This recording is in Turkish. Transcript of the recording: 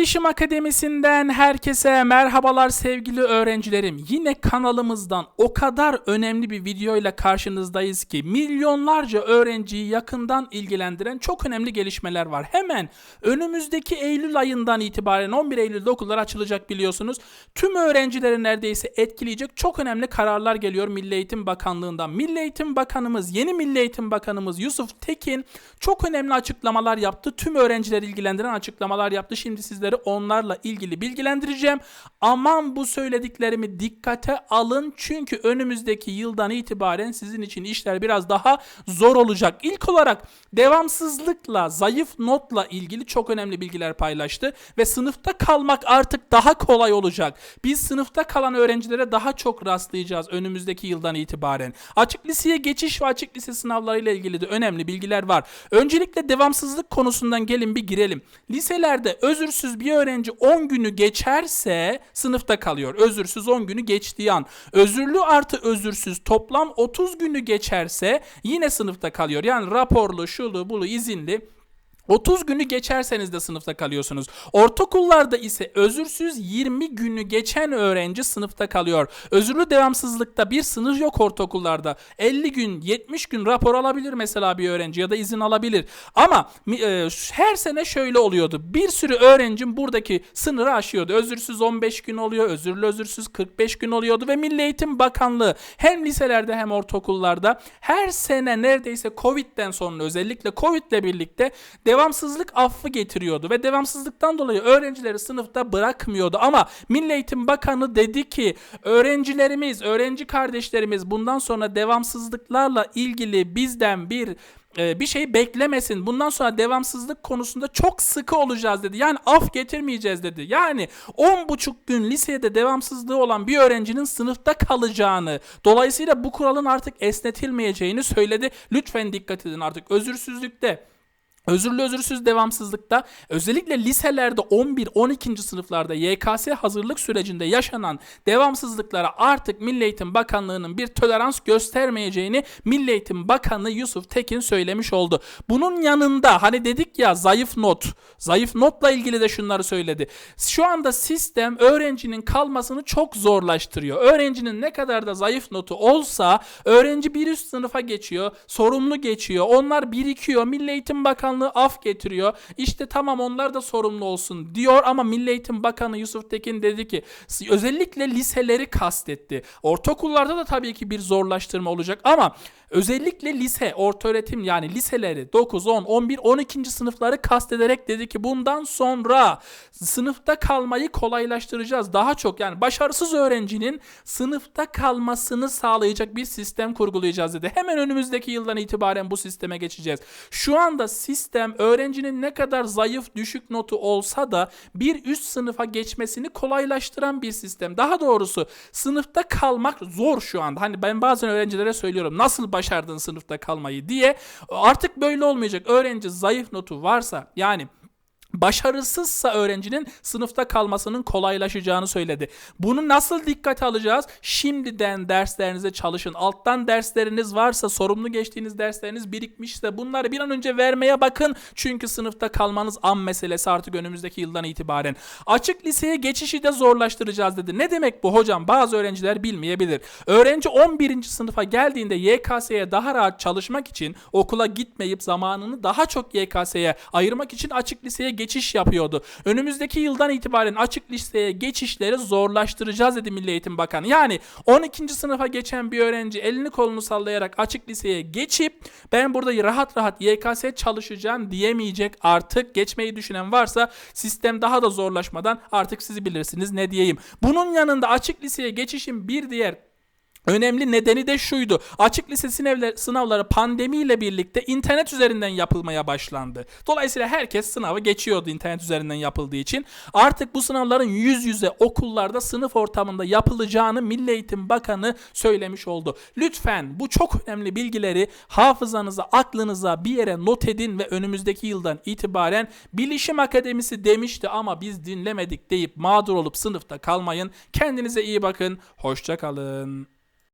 Bilişim Akademisi'nden herkese merhabalar sevgili öğrencilerim. Yine kanalımızdan o kadar önemli bir video ile karşınızdayız ki milyonlarca öğrenciyi yakından ilgilendiren çok önemli gelişmeler var. Hemen önümüzdeki Eylül ayından itibaren 11 Eylül'de okullar açılacak biliyorsunuz. Tüm öğrencileri neredeyse etkileyecek çok önemli kararlar geliyor Milli Eğitim Bakanlığı'ndan. Milli Eğitim Bakanımız, yeni Milli Eğitim Bakanımız Yusuf Tekin çok önemli açıklamalar yaptı. Tüm öğrencileri ilgilendiren açıklamalar yaptı. Şimdi sizleri onlarla ilgili bilgilendireceğim. Aman bu söylediklerimi dikkate alın çünkü önümüzdeki yıldan itibaren sizin için işler biraz daha zor olacak. İlk olarak devamsızlıkla, zayıf notla ilgili çok önemli bilgiler paylaştı ve sınıfta kalmak artık daha kolay olacak. Biz sınıfta kalan öğrencilere daha çok rastlayacağız önümüzdeki yıldan itibaren. Açık liseye geçiş ve açık lise sınavlarıyla ilgili de önemli bilgiler var. Öncelikle devamsızlık konusundan gelin bir girelim. Liselerde özürsüz bir öğrenci 10 günü geçerse sınıfta kalıyor. Özürsüz 10 günü geçtiği an. Özürlü artı özürsüz toplam 30 günü geçerse yine sınıfta kalıyor. Yani raporlu, şulu, bulu, izinli 30 günü geçerseniz de sınıfta kalıyorsunuz. Ortaokullarda ise özürsüz 20 günü geçen öğrenci sınıfta kalıyor. Özürlü devamsızlıkta bir sınır yok ortaokullarda. 50 gün, 70 gün rapor alabilir mesela bir öğrenci ya da izin alabilir. Ama e, her sene şöyle oluyordu. Bir sürü öğrencim buradaki sınırı aşıyordu. Özürsüz 15 gün oluyor, özürlü özürsüz 45 gün oluyordu ve Milli Eğitim Bakanlığı hem liselerde hem ortaokullarda her sene neredeyse Covid'den sonra özellikle Covid'le birlikte devamsızlık affı getiriyordu ve devamsızlıktan dolayı öğrencileri sınıfta bırakmıyordu. Ama Milli Eğitim Bakanı dedi ki öğrencilerimiz, öğrenci kardeşlerimiz bundan sonra devamsızlıklarla ilgili bizden bir e, bir şey beklemesin. Bundan sonra devamsızlık konusunda çok sıkı olacağız dedi. Yani af getirmeyeceğiz dedi. Yani 10,5 gün lisede devamsızlığı olan bir öğrencinin sınıfta kalacağını, dolayısıyla bu kuralın artık esnetilmeyeceğini söyledi. Lütfen dikkat edin artık özürsüzlükte Özürlü özürsüz devamsızlıkta özellikle liselerde 11-12. sınıflarda YKS hazırlık sürecinde yaşanan devamsızlıklara artık Milli Eğitim Bakanlığı'nın bir tolerans göstermeyeceğini Milli Eğitim Bakanı Yusuf Tekin söylemiş oldu. Bunun yanında hani dedik ya zayıf not, zayıf notla ilgili de şunları söyledi. Şu anda sistem öğrencinin kalmasını çok zorlaştırıyor. Öğrencinin ne kadar da zayıf notu olsa öğrenci bir üst sınıfa geçiyor, sorumlu geçiyor, onlar birikiyor. Milli Eğitim Bakanlığı Bakanlığı af getiriyor. İşte tamam onlar da sorumlu olsun diyor ama Milli Eğitim Bakanı Yusuf Tekin dedi ki özellikle liseleri kastetti. Ortaokullarda da tabii ki bir zorlaştırma olacak ama özellikle lise, ortaöğretim yani liseleri 9, 10, 11, 12. sınıfları kastederek dedi ki bundan sonra sınıfta kalmayı kolaylaştıracağız. Daha çok yani başarısız öğrencinin sınıfta kalmasını sağlayacak bir sistem kurgulayacağız dedi. Hemen önümüzdeki yıldan itibaren bu sisteme geçeceğiz. Şu anda sistem sistem öğrencinin ne kadar zayıf düşük notu olsa da bir üst sınıfa geçmesini kolaylaştıran bir sistem. Daha doğrusu sınıfta kalmak zor şu anda. Hani ben bazen öğrencilere söylüyorum nasıl başardın sınıfta kalmayı diye. Artık böyle olmayacak. Öğrenci zayıf notu varsa yani başarısızsa öğrencinin sınıfta kalmasının kolaylaşacağını söyledi. Bunu nasıl dikkate alacağız? Şimdiden derslerinize çalışın. Alttan dersleriniz varsa, sorumlu geçtiğiniz dersleriniz birikmişse bunları bir an önce vermeye bakın. Çünkü sınıfta kalmanız an meselesi artık önümüzdeki yıldan itibaren. Açık liseye geçişi de zorlaştıracağız dedi. Ne demek bu hocam? Bazı öğrenciler bilmeyebilir. Öğrenci 11. sınıfa geldiğinde YKS'ye daha rahat çalışmak için okula gitmeyip zamanını daha çok YKS'ye ayırmak için açık liseye geçiş yapıyordu. Önümüzdeki yıldan itibaren açık listeye geçişleri zorlaştıracağız dedi Milli Eğitim Bakanı. Yani 12. sınıfa geçen bir öğrenci elini kolunu sallayarak açık liseye geçip ben burada rahat rahat YKS çalışacağım diyemeyecek artık. Geçmeyi düşünen varsa sistem daha da zorlaşmadan artık sizi bilirsiniz ne diyeyim. Bunun yanında açık liseye geçişin bir diğer Önemli nedeni de şuydu. Açık lise sınavları pandemiyle birlikte internet üzerinden yapılmaya başlandı. Dolayısıyla herkes sınavı geçiyordu internet üzerinden yapıldığı için. Artık bu sınavların yüz yüze okullarda sınıf ortamında yapılacağını Milli Eğitim Bakanı söylemiş oldu. Lütfen bu çok önemli bilgileri hafızanıza, aklınıza bir yere not edin ve önümüzdeki yıldan itibaren Bilişim Akademisi demişti ama biz dinlemedik deyip mağdur olup sınıfta kalmayın. Kendinize iyi bakın. Hoşça kalın.